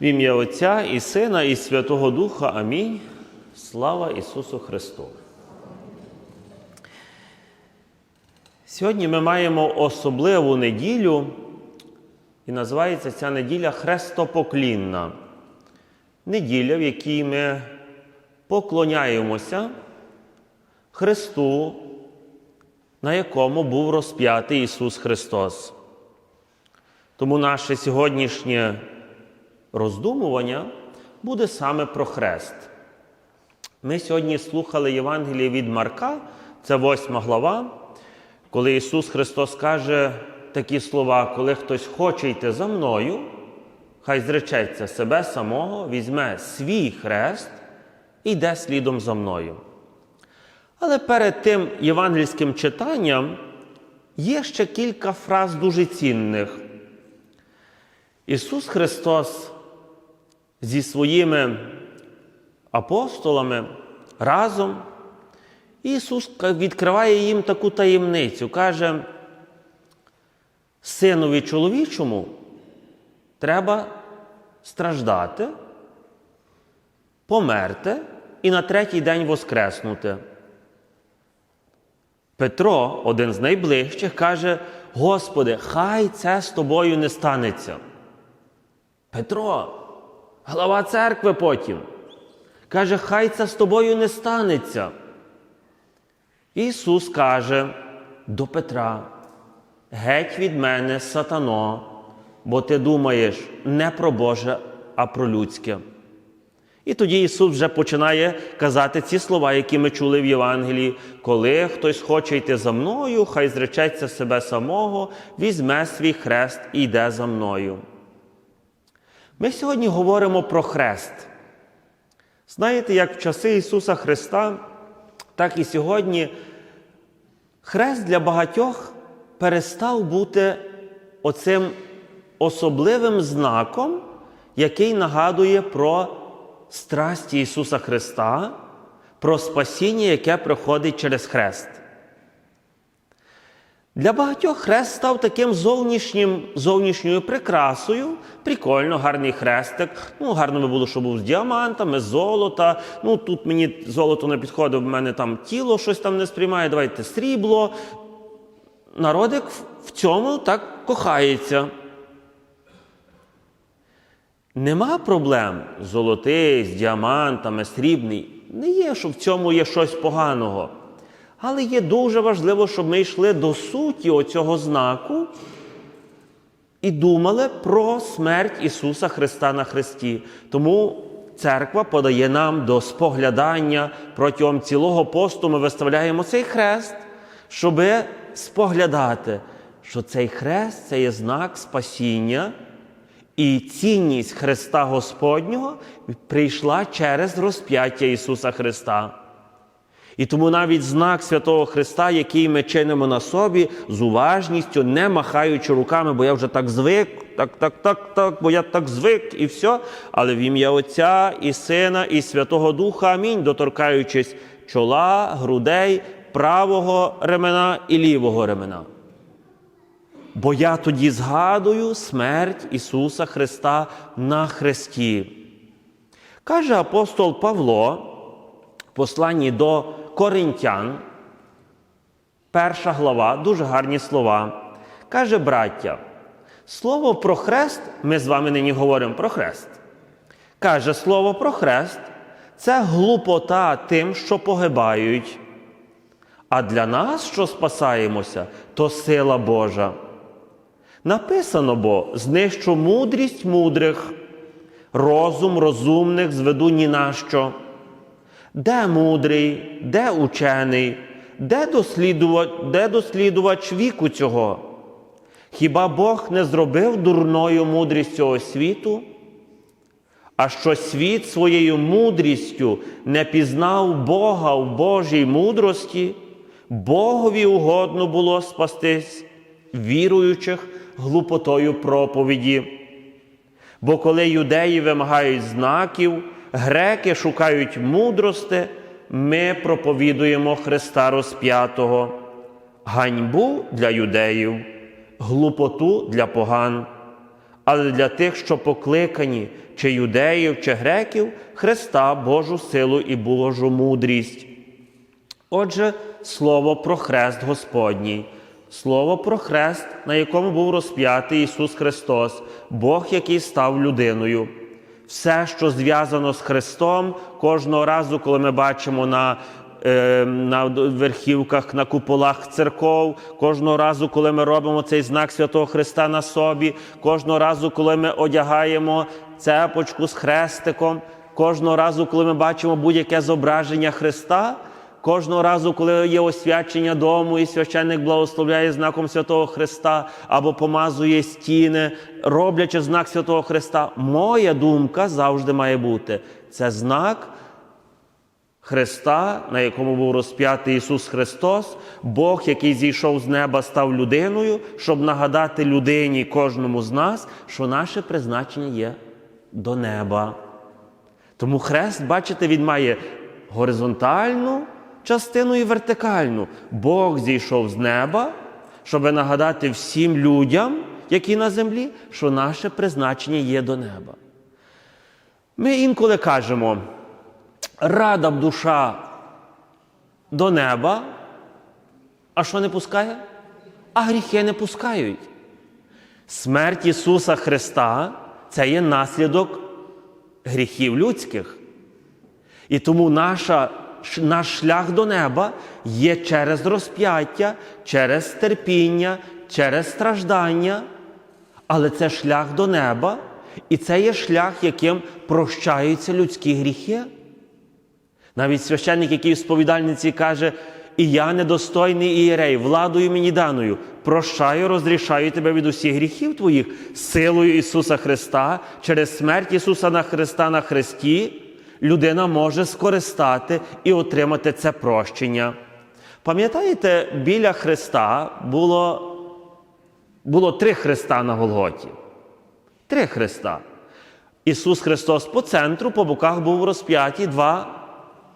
В ім'я Отця і Сина, і Святого Духа. Амінь. Слава Ісусу Христу. Сьогодні ми маємо особливу неділю, і називається ця неділя Хрестопоклінна. Неділя, в якій ми поклоняємося Христу, на якому був розп'ятий Ісус Христос. Тому наше сьогоднішнє роздумування буде саме про хрест. Ми сьогодні слухали Євангеліє від Марка, це восьма глава, коли Ісус Христос каже такі слова, коли хтось хоче йти за мною, хай зречеться себе самого, візьме свій хрест і йде слідом за мною. Але перед тим євангельським читанням є ще кілька фраз дуже цінних. Ісус Христос зі своїми апостолами разом, Ісус відкриває їм таку таємницю, каже, синові чоловічому треба страждати, померти і на третій день воскреснути. Петро, один з найближчих, каже: Господи, хай це з тобою не станеться. Петро, глава церкви потім, каже, хай це з тобою не станеться. Ісус каже до Петра: Геть від мене, сатано, бо ти думаєш не про Боже, а про людське. І тоді Ісус вже починає казати ці слова, які ми чули в Євангелії. Коли хтось хоче йти за мною, хай зречеться себе самого, візьме свій хрест і йде за мною. Ми сьогодні говоримо про хрест. Знаєте, як в часи Ісуса Христа, так і сьогодні хрест для багатьох перестав бути оцим особливим знаком, який нагадує про страсті Ісуса Христа, про спасіння, яке приходить через хрест. Для багатьох хрест став таким зовнішнім, зовнішньою прикрасою. Прикольно, гарний хрестик. Ну, гарно би було, щоб був з діамантами, з золота. Ну, тут мені золото не підходить, в мене там тіло щось там не сприймає, давайте срібло. Народик в цьому так кохається. Нема проблем золотий, з діамантами, срібний. Не є, що в цьому є щось поганого. Але є дуже важливо, щоб ми йшли до суті оцього знаку і думали про смерть Ісуса Христа на Христі. Тому церква подає нам до споглядання протягом цілого посту. Ми виставляємо цей хрест, щоб споглядати, що цей хрест це є знак спасіння. І цінність Христа Господнього прийшла через розп'яття Ісуса Христа. І тому навіть знак Святого Христа, який ми чинимо на собі, з уважністю, не махаючи руками, бо я вже так звик, так, так, так, так, бо я так звик і все. Але в ім'я Отця і Сина, і Святого Духа, амінь, доторкаючись чола, грудей, правого ремена і лівого ремена. Бо я тоді згадую смерть Ісуса Христа на Христі. Каже апостол Павло в посланні до Коринтян, перша глава, дуже гарні слова. Каже, браття, слово про хрест, ми з вами нині говоримо про хрест. Каже, слово про хрест це глупота тим, що погибають. А для нас, що спасаємося, то сила Божа. Написано бо знищу мудрість мудрих, розум розумних зведу ні на що. Де мудрий, де учений, де дослідувач, де дослідувач віку цього? Хіба Бог не зробив дурною мудрість цього світу? А що світ своєю мудрістю не пізнав Бога в Божій мудрості, Богові угодно було спастись віруючих глупотою проповіді. Бо коли юдеї вимагають знаків, греки шукають мудрости, ми проповідуємо Христа розп'ятого, ганьбу для юдеїв, глупоту для поган. але для тих, що покликані, чи юдеїв, чи греків, Христа, Божу силу і Божу мудрість. Отже, слово про хрест Господній, слово про хрест, на якому був розп'ятий Ісус Христос, Бог, який став людиною. Все, що зв'язано з Христом, кожного разу, коли ми бачимо на е, на верхівках, на куполах церков, кожного разу, коли ми робимо цей знак Святого Христа на собі, кожного разу, коли ми одягаємо цепочку з хрестиком, кожного разу, коли ми бачимо будь-яке зображення Христа, Кожного разу, коли є освячення дому, і священник благословляє знаком Святого Христа або помазує стіни, роблячи знак Святого Христа, моя думка завжди має бути. Це знак Христа, на якому був розп'ятий Ісус Христос, Бог, який зійшов з неба, став людиною, щоб нагадати людині кожному з нас, що наше призначення є до неба. Тому хрест, бачите, він має горизонтальну частину і вертикальну. Бог зійшов з неба, щоб нагадати всім людям, які на землі, що наше призначення є до неба. Ми інколи кажемо, рада б душа до неба, а що не пускає? А гріхи не пускають. Смерть Ісуса Христа це є наслідок гріхів людських. І тому наша, наш шлях до неба є через розп'яття, через терпіння, через страждання. Але це шлях до неба, і це є шлях, яким прощаються людські гріхи. Навіть священник, який в сповідальниці каже, і я недостойний ієрей, владою мені даною, прощаю, розрішаю тебе від усіх гріхів твоїх силою Ісуса Христа, через смерть Ісуса на Христа на Христі, людина може скористати і отримати це прощення. Пам'ятаєте, біля Христа було, було три Христа на Голготі. Три Христа. Ісус Христос по центру, по боках був розп'яті два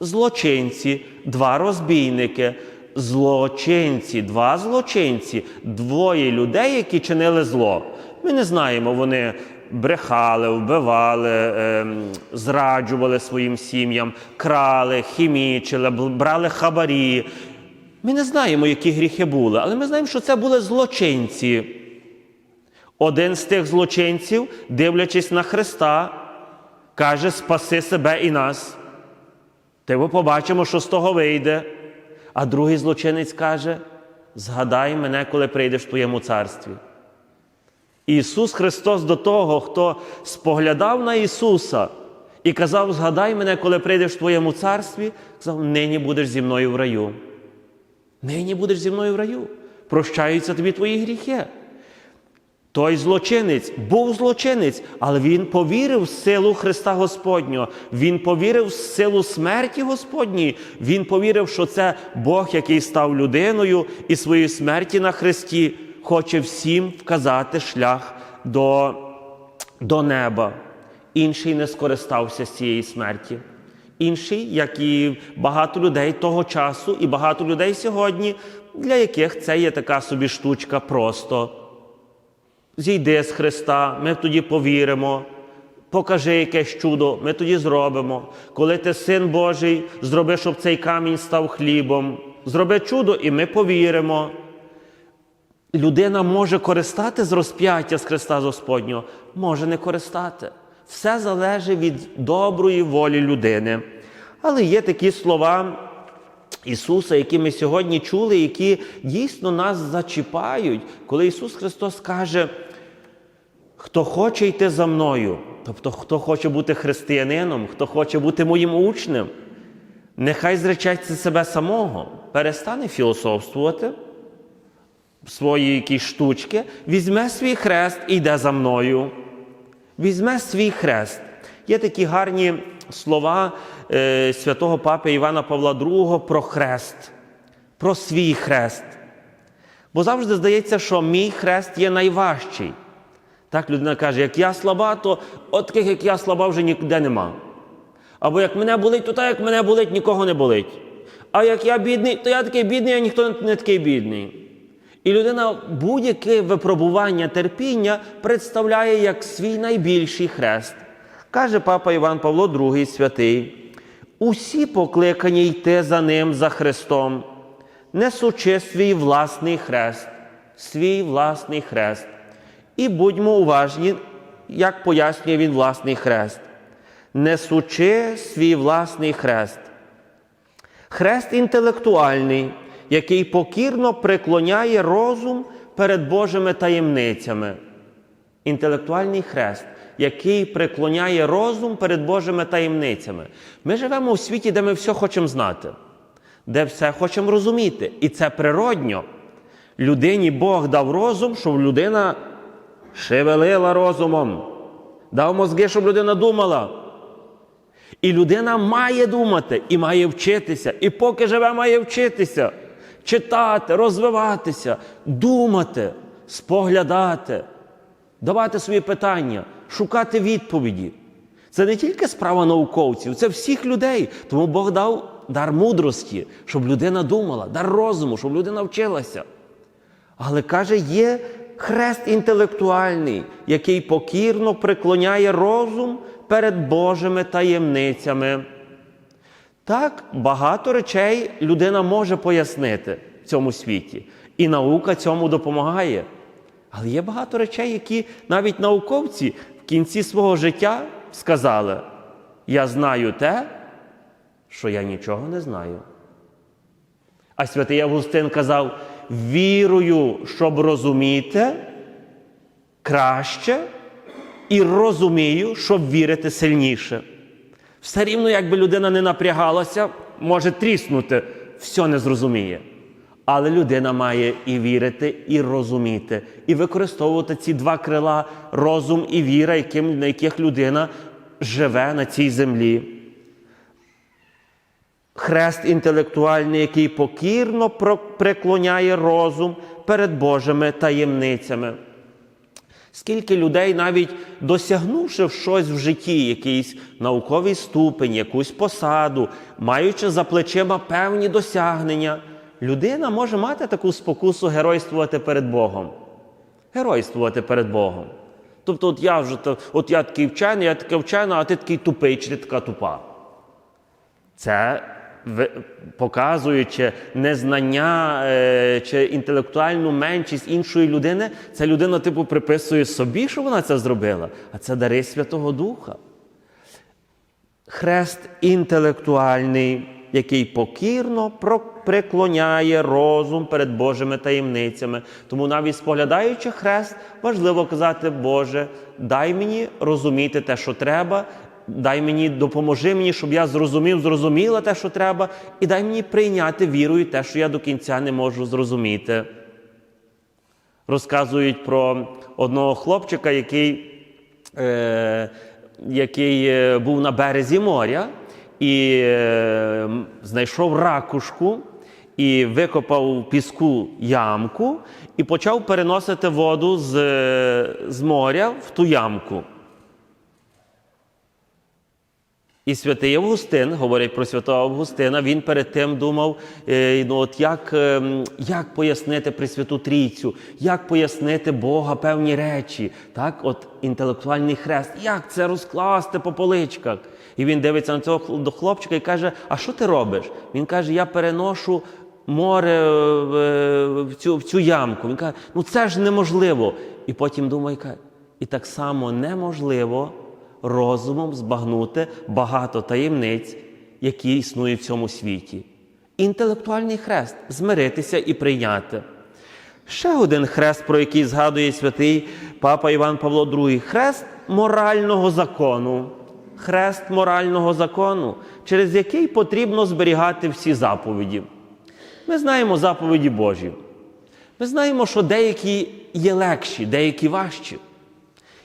злочинці, два розбійники, злочинці, два злочинці, двоє людей, які чинили зло. Ми не знаємо, вони брехали, вбивали, ем, зраджували своїм сім'ям, крали, хімічили, брали хабарі. Ми не знаємо, які гріхи були, але ми знаємо, що це були злочинці. Один з тих злочинців, дивлячись на Христа, каже: Спаси себе і нас. Ти ми побачимо, що з того вийде. А другий злочинець каже: Згадай мене, коли прийдеш в твоєму царстві. Ісус Христос до того, хто споглядав на Ісуса і казав: Згадай мене, коли прийдеш в твоєму царстві, сказав, нині будеш зі мною в раю. Нині будеш зі мною в раю. Прощаються тобі твої гріхи. Той злочинець був злочинець, але він повірив в силу Христа Господнього. Він повірив в силу смерті Господньої. Він повірив, що це Бог, який став людиною і своєї смерті на Христі, хоче всім вказати шлях до, до неба. Інший не скористався з цієї смерті. Інший, як і багато людей того часу, і багато людей сьогодні, для яких це є така собі штучка просто. Зійди з Христа, ми тоді повіримо. Покажи якесь чудо, ми тоді зробимо. Коли ти син Божий, зроби, щоб цей камінь став хлібом. Зроби чудо, і ми повіримо. Людина може користати з розп'яття з Христа Господнього, може не користати. Все залежить від доброї волі людини. Але є такі слова Ісуса, які ми сьогодні чули, які дійсно нас зачіпають, коли Ісус Христос каже, хто хоче йти за мною, тобто хто хоче бути християнином, хто хоче бути моїм учнем, нехай зречеться себе самого, перестане філософствувати свої якісь штучки, візьме свій хрест і йде за мною. Візьме свій хрест. Є такі гарні слова е, святого папи Івана Павла II про хрест, про свій хрест. Бо завжди здається, що мій хрест є найважчий. Так людина каже, як я слаба, то от таких, як я слаба, вже ніде нема. Або як мене болить, то так, як мене болить, нікого не болить. А як я бідний, то я такий бідний, а ніхто не такий бідний. І людина будь-яке випробування терпіння представляє як свій найбільший хрест. Каже папа Іван Павло II святий. Усі покликані йти за ним, за Христом, несучи свій власний хрест, свій власний хрест. І будьмо уважні, як пояснює він власний хрест, несучи свій власний хрест. Хрест інтелектуальний, який покірно преклоняє розум перед Божими таємницями. Інтелектуальний хрест, який преклоняє розум перед Божими таємницями. Ми живемо у світі, де ми все хочемо знати, де все хочемо розуміти. І це природньо. Людині Бог дав розум, щоб людина шевелила розумом, дав мозги, щоб людина думала. І людина має думати, і має вчитися, і поки живе, має вчитися, читати, розвиватися, думати, споглядати, давати свої питання, шукати відповіді. Це не тільки справа науковців, це всіх людей. Тому Бог дав дар мудрості, щоб людина думала, дар розуму, щоб людина вчилася. Але каже, є хрест інтелектуальний, який покірно преклоняє розум перед Божими таємницями. Так, багато речей людина може пояснити в цьому світі, і наука цьому допомагає. Але є багато речей, які навіть науковці в кінці свого життя сказали: Я знаю те, що я нічого не знаю. А святий Августин казав: вірую, щоб розуміти краще, і розумію, щоб вірити сильніше. Все рівно, якби людина не напрягалася, може тріснути, все не зрозуміє. Але людина має і вірити, і розуміти, і використовувати ці два крила розум і віра, яким, на яких людина живе на цій землі. Хрест інтелектуальний, який покірно преклоняє розум перед Божими таємницями. Скільки людей, навіть досягнувши щось в житті, якийсь науковий ступень, якусь посаду, маючи за плечима певні досягнення, людина може мати таку спокусу геройствувати перед Богом. Геройствувати перед Богом. Тобто, от я вже от я такий вчений, я така вчена, а ти такий тупий, чи ти така тупа. Це показуючи незнання е, чи інтелектуальну меншість іншої людини, ця людина, типу, приписує собі, що вона це зробила, а це дари Святого Духа. Хрест інтелектуальний, який покірно преклоняє розум перед Божими таємницями. Тому навіть споглядаючи хрест, важливо казати, Боже, дай мені розуміти те, що треба, дай мені, допоможи мені, щоб я зрозумів, зрозуміла те, що треба, і дай мені прийняти вірою те, що я до кінця не можу зрозуміти. Розказують про одного хлопчика, який е, який е, був на березі моря і е, знайшов ракушку і викопав в піску ямку і почав переносити воду з, е, з моря в ту ямку. І святий Августин, говорять про святого Августина, він перед тим думав, е, ну, от як, е, як пояснити Пресвяту Трійцю, як пояснити Бога певні речі, так, от інтелектуальний хрест, як це розкласти по поличках. І він дивиться на цього хлопчика і каже: А що ти робиш? Він каже: Я переношу море в, е, цю, в цю ямку. Він каже, ну це ж неможливо. І потім думає, і так само неможливо розумом збагнути багато таємниць, які існують в цьому світі. Інтелектуальний хрест змиритися і прийняти. Ще один хрест, про який згадує святий папа Іван Павло II хрест морального закону. Хрест морального закону, через який потрібно зберігати всі заповіді. Ми знаємо заповіді Божі. Ми знаємо, що деякі є легші, деякі важчі.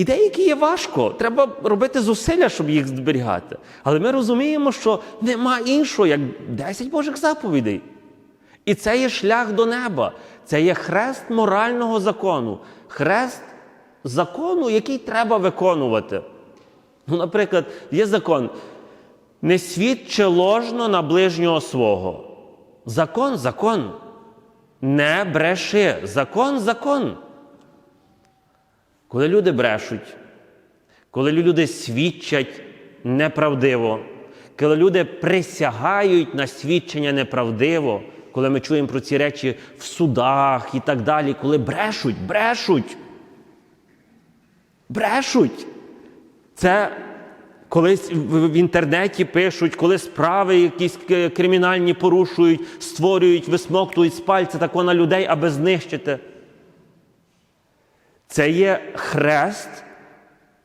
І деякі є важко. Треба робити зусилля, щоб їх зберігати. Але ми розуміємо, що нема іншого, як 10 Божих заповідей. І це є шлях до неба. Це є хрест морального закону, хрест закону, який треба виконувати. Ну, наприклад, є закон: не свідчи ложно на ближнього свого. Закон, закон. Не бреши. Закон закон. Коли люди брешуть, коли люди свідчать неправдиво, коли люди присягають на свідчення неправдиво, коли ми чуємо про ці речі в судах і так далі, коли брешуть, брешуть, брешуть. Це колись в інтернеті пишуть, коли справи якісь кримінальні порушують, створюють, висмоктують з пальця тако на людей, аби знищити. Це є хрест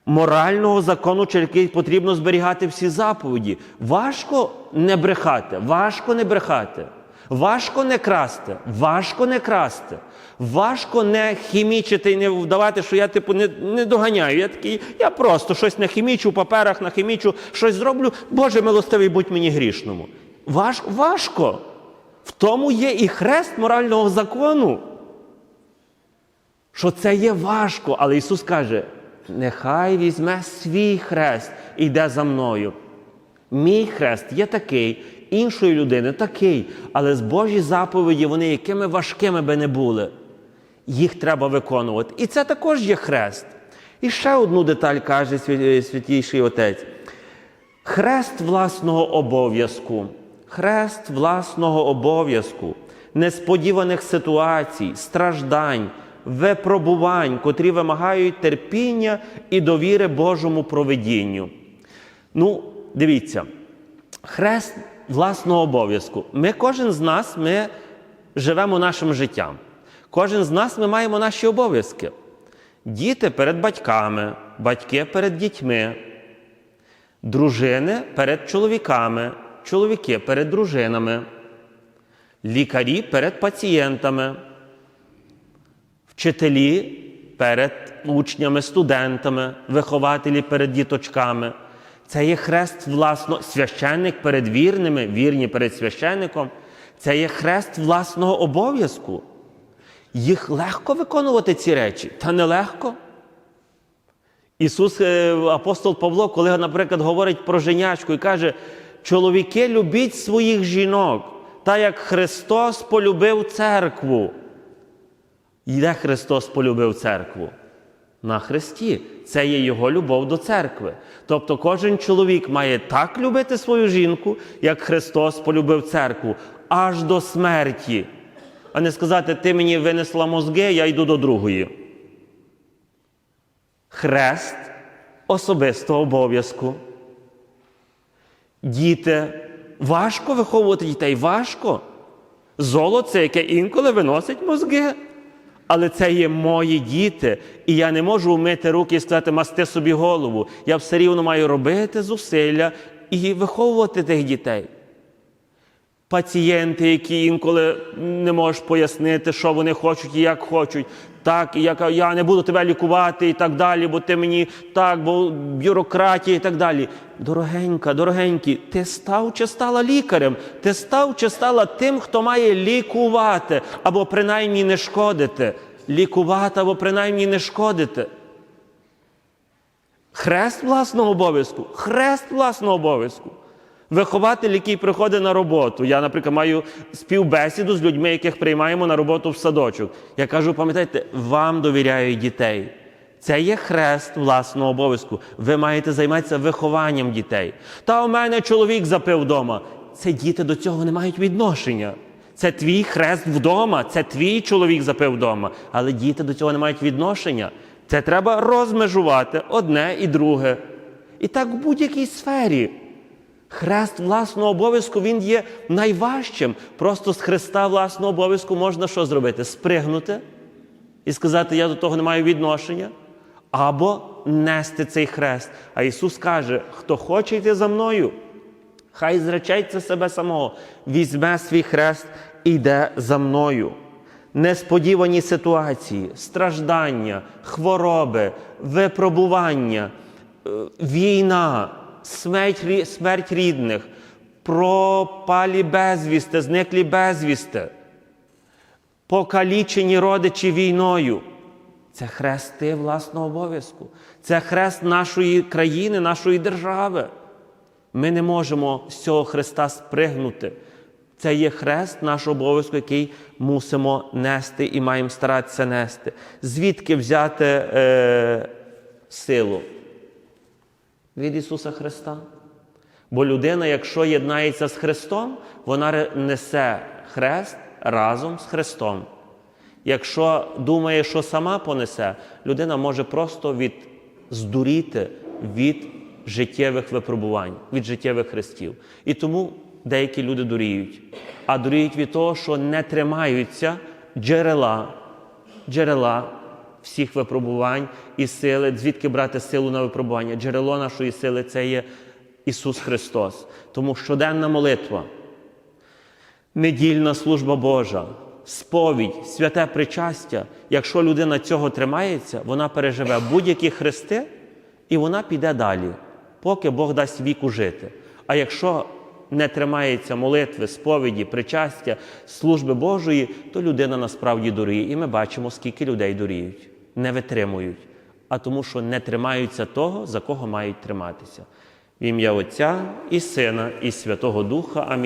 морального закону, через який потрібно зберігати всі заповіді. Важко не брехати, важко не брехати, важко не красти, важко не красти, важко не хімічити і не вдавати, що я типу не, не доганяю. Я такий, я просто щось нахімічу, в паперах нахімічу, щось зроблю. Боже милостивий, будь мені грішному. Важ, важко. В тому є і хрест морального закону що це є важко, але Ісус каже: нехай візьме свій хрест і йде за мною. Мій хрест є такий, іншої людини такий, але з Божі заповіді, вони якими важкими би не були, їх треба виконувати. І це також є хрест. І ще одну деталь каже свя- святійший отець. Хрест власного обов'язку, хрест власного обов'язку, несподіваних ситуацій, страждань, випробувань, котрі вимагають терпіння і довіри Божому проведінню. Ну, дивіться, хрест власного обов'язку. Ми, кожен з нас, ми живемо нашим життям. Кожен з нас ми маємо наші обов'язки. Діти перед батьками, батьки перед дітьми, дружини перед чоловіками, чоловіки перед дружинами, лікарі перед пацієнтами, вчителі перед учнями, студентами, вихователі перед діточками. Це є хрест власно, священник перед вірними, вірні перед священником. Це є хрест власного обов'язку. Їх легко виконувати ці речі, та нелегко. Ісус, е, апостол Павло, коли, наприклад, говорить про женячку і каже: чоловіки, любіть своїх жінок, та як Христос полюбив церкву. Де Христос полюбив церкву? На Христі. Це є Його любов до церкви. Тобто кожен чоловік має так любити свою жінку, як Христос полюбив церкву, аж до смерті. А не сказати, ти мені винесла мозги, я йду до другої. Хрест особистого обов'язку. Діти. Важко виховувати дітей, важко. Золоце, яке інколи виносить мозги. Але це є мої діти, і я не можу вмити руки і сказати, масти собі голову. Я все рівно маю робити зусилля і виховувати тих дітей. Пацієнти, які інколи не можеш пояснити, що вони хочуть і як хочуть. Так, я я не буду тебе лікувати і так далі, бо ти мені так, бо бюрократія і так далі. Дорогенька, дорогенький, ти став чи стала лікарем, ти став чи стала тим, хто має лікувати або принаймні не шкодити. Лікувати або принаймні не шкодити. Хрест власного обов'язку, хрест власного обов'язку. Вихователь, який приходить на роботу. Я, наприклад, маю співбесіду з людьми, яких приймаємо на роботу в садочок. Я кажу, пам'ятайте, вам довіряю дітей. Це є хрест власного обов'язку. Ви маєте займатися вихованням дітей. Та у мене чоловік запив вдома. Це діти до цього не мають відношення. Це твій хрест вдома, це твій чоловік запив вдома. Але діти до цього не мають відношення. Це треба розмежувати одне і друге. І так в будь-якій сфері. Хрест власного обов'язку він є найважчим. Просто з хреста власного обов'язку можна що зробити? Спригнути і сказати, я до того не маю відношення. Або нести цей хрест. А Ісус каже: хто хоче йти за мною, хай зречеться себе самого, візьме свій хрест і йде за мною. Несподівані ситуації, страждання, хвороби, випробування, е, війна, смерть, смерть рідних, пропалі безвісти, зниклі безвісти, покалічені родичі війною. Це хрести власного обов'язку. Це хрест нашої країни, нашої держави. Ми не можемо з цього хреста спригнути. Це є хрест наш обов'язок, який мусимо нести і маємо старатися нести. Звідки взяти е, силу? Від Ісуса Христа. Бо людина, якщо єднається з Христом, вона несе хрест разом з Христом. Якщо думає, що сама понесе, людина може просто від здуріти від життєвих випробувань, від життєвих хрестів. І тому деякі люди дуріють. А дуріють від того, що не тримаються джерела, джерела всіх випробувань і сили, звідки брати силу на випробування. Джерело нашої сили це є Ісус Христос. Тому щоденна молитва, недільна служба Божа, сповідь, святе причастя. Якщо людина цього тримається, вона переживе будь-які хрести і вона піде далі, поки Бог дасть віку жити. А якщо не тримається молитви, сповіді, причастя, служби Божої, то людина насправді дуріє. І ми бачимо, скільки людей дуріють, не витримують, а тому, що не тримаються того, за кого мають триматися. В ім'я Отця і Сина, і Святого Духа. Амінь.